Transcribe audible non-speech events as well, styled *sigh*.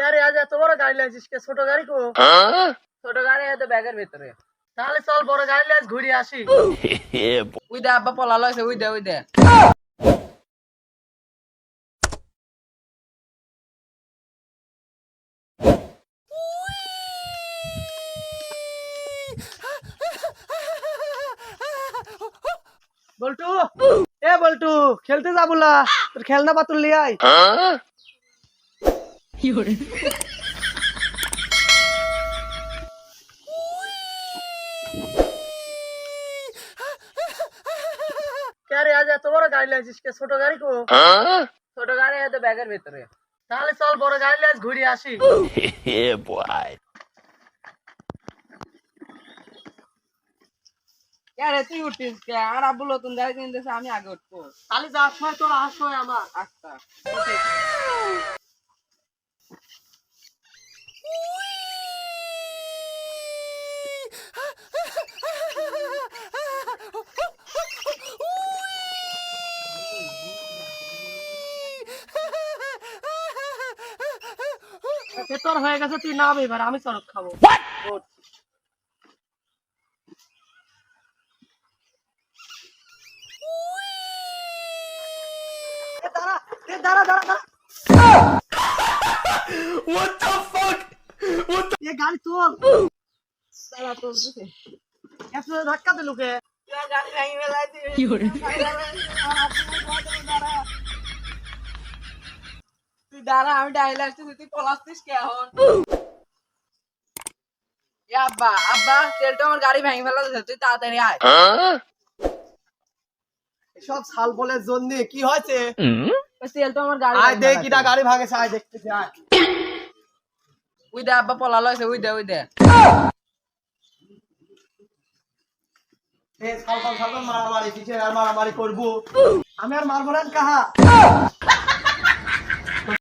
কে আজ এত বড় গাড়ি লাগছিস কে? ছোট গাড়ি কো। ছোট গাড়ি হয়তো ব্যাগের ভিতরে। তাহলে চল বড় গাড়ি লাজ ঘুরে আসি। *laughs* উই দে আব্বা পলালো আছে উই দে উই দে। বল্টু এ বল্টু খেলতে যাব না তোর খেলনা পাতুল লিয়ে আয় আজ এত বড় গাড়ি লাগছিস কে? ছোট গাড়ি কো। ছোট গাড়ি হয়তো ব্যাগের ভিতরে। তাহলে চল বড় গাড়ি লাজ ঘুরে আসি। কে রে তুই উঠিস কে? আর আব্বু নতুন গাড়ি কিনতেছে আমি আগে উঠবো। তাহলে যাওয়ার সময় তোর আমার। আচ্ছা। তোর হয়ে গেছে তুই নাম এবার আমি চরক খাব। দাঁড়া, দাঁড়া, দাঁড়া, দাঁড়া। এ গাড়ি তোল। দাঁড়া চলতেছে এত ধাক্কা দিল কে? গাড়ি ভেঙে ফেলাইছি তুই দাঁড়া আমি ডাইলে আসতেছি তুই পলাচ্ছিস কে এখন? আব্বা আব্বা তেলটা আমার গাড়ি ভেঙে ফেলা তুই তাড়াতাড়ি আয়। সব ছাল বলের জন্য কি হয়েছে? ওই তেলটা আমার গাড়ি আয় দেখ কিটা গাড়ি ভাঙেছে আয় দেখতেছি আয়। উই দে আব্বা পলালো আছে উই দে উই দে এ ছাল পাল ছাল পাল মারামারি মারামারি করব? আমি আর মারবো না কাহা?